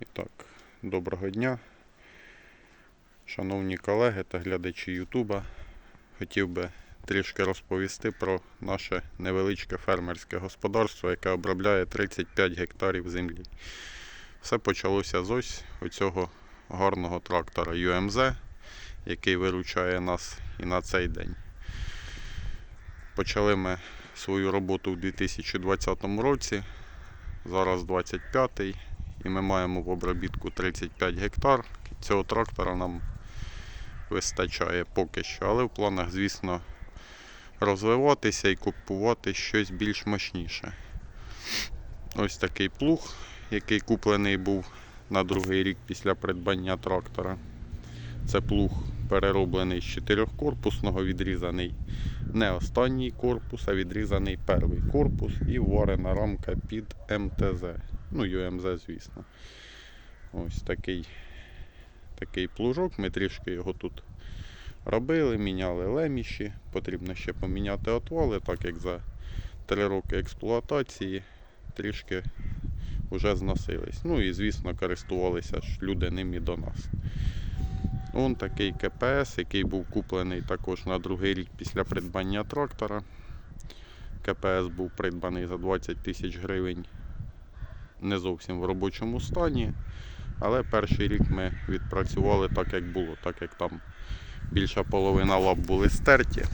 І так, доброго дня. Шановні колеги та глядачі Ютуба. Хотів би трішки розповісти про наше невеличке фермерське господарство, яке обробляє 35 гектарів землі. Все почалося з ось оцього гарного трактора UMZ, який виручає нас і на цей день. Почали ми свою роботу у 2020 році. Зараз 25-й, і ми маємо в обробітку 35 гектар. Цього трактора нам вистачає поки що, але в планах, звісно, розвиватися і купувати щось більш мощніше. Ось такий плуг, який куплений був на другий рік після придбання трактора. Це плуг перероблений з чотирьохкорпусного, відрізаний не останній корпус, а відрізаний перший корпус і варена рамка під МТЗ. Ну, ЮМЗ, звісно. Ось такий, такий плужок. Ми трішки його тут робили, міняли леміші. Потрібно ще поміняти отвали, так як за 3 роки експлуатації трішки вже зносились. Ну і звісно користувалися ж люди ним і до нас. Он такий КПС, який був куплений також на другий рік після придбання трактора. КПС був придбаний за 20 тисяч гривень не зовсім в робочому стані. Але перший рік ми відпрацювали так, як було, так як там більша половина лап були стерті.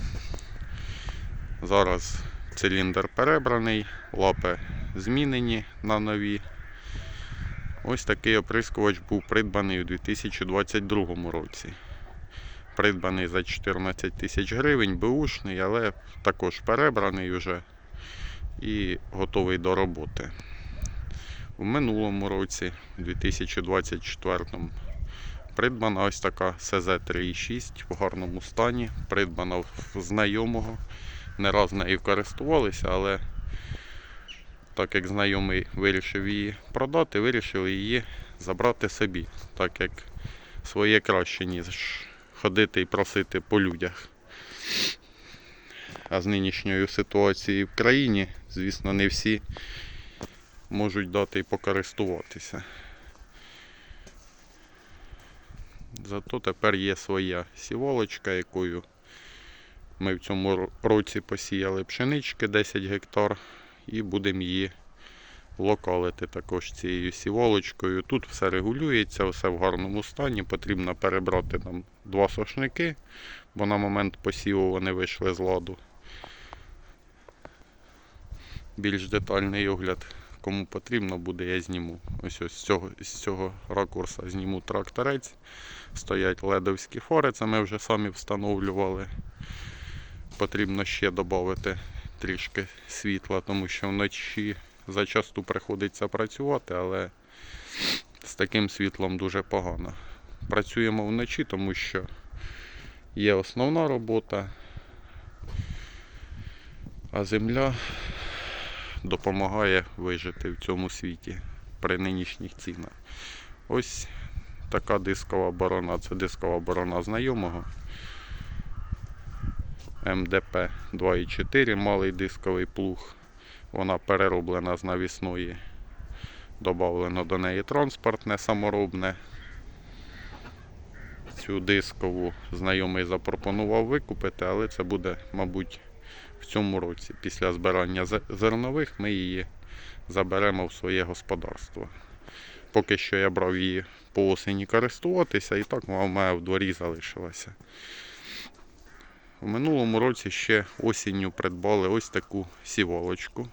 Зараз циліндр перебраний, лапи змінені на нові. Ось такий оприскувач був придбаний у 2022 році. Придбаний за 14 тисяч гривень, беушний, але також перебраний вже і готовий до роботи. У минулому році, у 2024 придбана ось така СЗ-3,6 в гарному стані. Придбана в знайомого. Не раз нею користувалися, але так як знайомий вирішив її продати, вирішили її забрати собі, так як своє краще, ніж ходити і просити по людях. А з нинішньою ситуацією в країні, звісно, не всі можуть дати і покористуватися. Зато тепер є своя сіволочка, якою ми в цьому році посіяли пшенички 10 гектар і будемо її локалити також цією сіволочкою. Тут все регулюється, все в гарному стані. Потрібно перебрати там два сошники, бо на момент посіву вони вийшли з ладу. Більш детальний огляд, кому потрібно буде, я зніму. Ось ось з цього, з цього ракурса зніму тракторець. Стоять ледовські фори, це ми вже самі встановлювали. Потрібно ще додати трішки світла, тому що вночі зачасту приходиться працювати, але з таким світлом дуже погано. Працюємо вночі, тому що є основна робота, а земля допомагає вижити в цьому світі при нинішніх цінах. Ось така дискова борона, це дискова борона знайомого. МДП 2,4, малий дисковий плуг. Вона перероблена з навісної. Добавлено до неї транспортне саморобне. Цю дискову знайомий запропонував викупити, але це буде, мабуть, в цьому році. Після збирання зернових ми її заберемо в своє господарство. Поки що я брав її по осені користуватися, і так вона в мене в дворі залишилася. У минулому році ще осінню придбали ось таку сіволочку.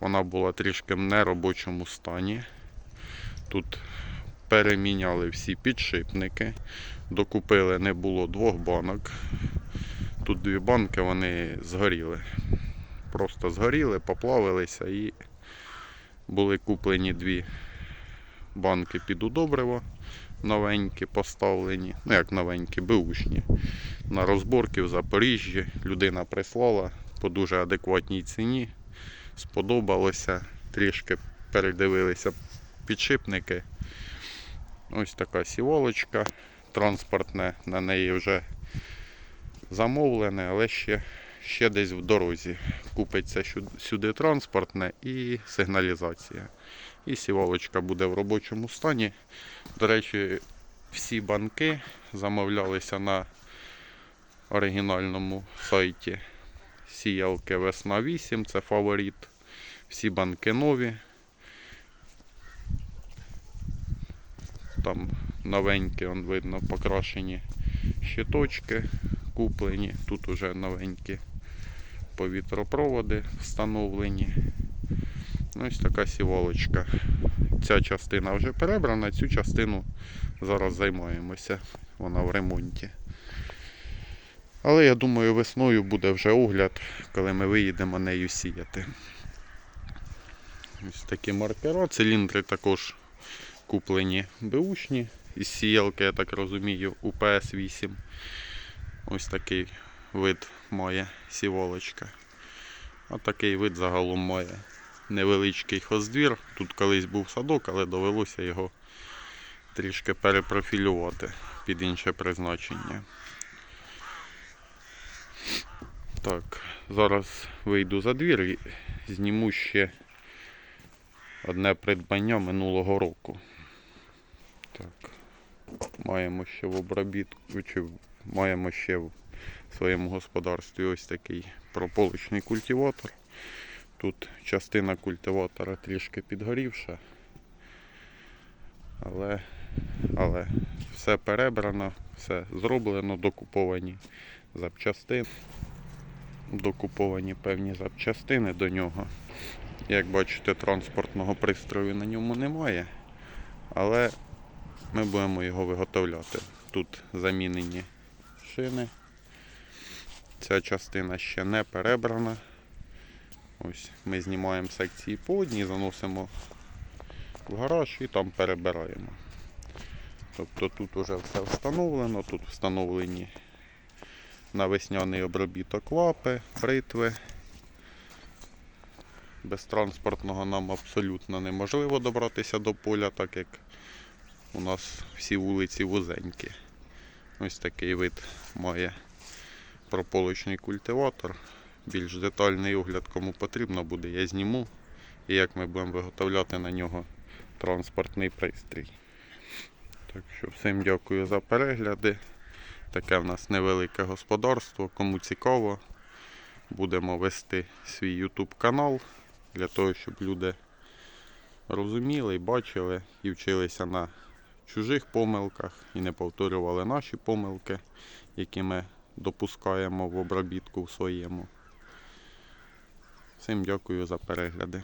Вона була трішки в неробочому стані. Тут переміняли всі підшипники. Докупили не було двох банок. Тут дві банки вони згоріли. Просто згоріли, поплавилися і були куплені дві банки під удобриво новенькі поставлені. Ну як новенькі, беушні на розборки в Запоріжжі. Людина прислала по дуже адекватній ціні. Сподобалося. Трішки передивилися підшипники. Ось така сіволочка. Транспортне на неї вже замовлене, але ще, ще десь в дорозі. Купиться сюди транспортне і сигналізація. І сівалочка буде в робочому стані. До речі, всі банки замовлялися на оригінальному сайті сіялки Весна 8, це фаворит. Всі банки нові. Там новенькі, он видно, покрашені щиточки куплені. Тут уже новенькі повітропроводи встановлені. Ну, Ось така сівалочка. Ця частина вже перебрана, цю частину зараз займаємося. Вона в ремонті. Але я думаю, весною буде вже огляд, коли ми виїдемо нею сіяти. Ось такі маркера. Циліндри також куплені беушні. Із сіялки, я так розумію, УПС-8. Ось такий вид має сівалочка. А такий вид загалом має невеличкий хоздвір. Тут колись був садок, але довелося його трішки перепрофілювати під інше призначення. Так, зараз вийду за двір і зніму ще одне придбання минулого року. Так, маємо ще в обробітку, чи маємо ще в своєму господарстві ось такий прополочний культиватор. Тут частина культиватора трішки підгорівша, але, але все перебрано, все зроблено, докуповані запчастини, докуповані певні запчастини до нього. Як бачите, транспортного пристрою на ньому немає, але ми будемо його виготовляти. Тут замінені шини. Ця частина ще не перебрана. Ось ми знімаємо секції по одній, заносимо в гараж і там перебираємо. Тобто тут вже все встановлено, тут встановлені на весняний обробіток лапи, бритви. Без транспортного нам абсолютно неможливо добратися до поля, так як у нас всі вулиці вузенькі. Ось такий вид має прополочний культиватор. Більш детальний огляд, кому потрібно буде, я зніму. І як ми будемо виготовляти на нього транспортний пристрій. Так що всім дякую за перегляди. Таке в нас невелике господарство. Кому цікаво, будемо вести свій YouTube канал для того, щоб люди розуміли бачили і вчилися на чужих помилках і не повторювали наші помилки, які ми допускаємо в обробітку в своєму. Всім дякую за перегляди.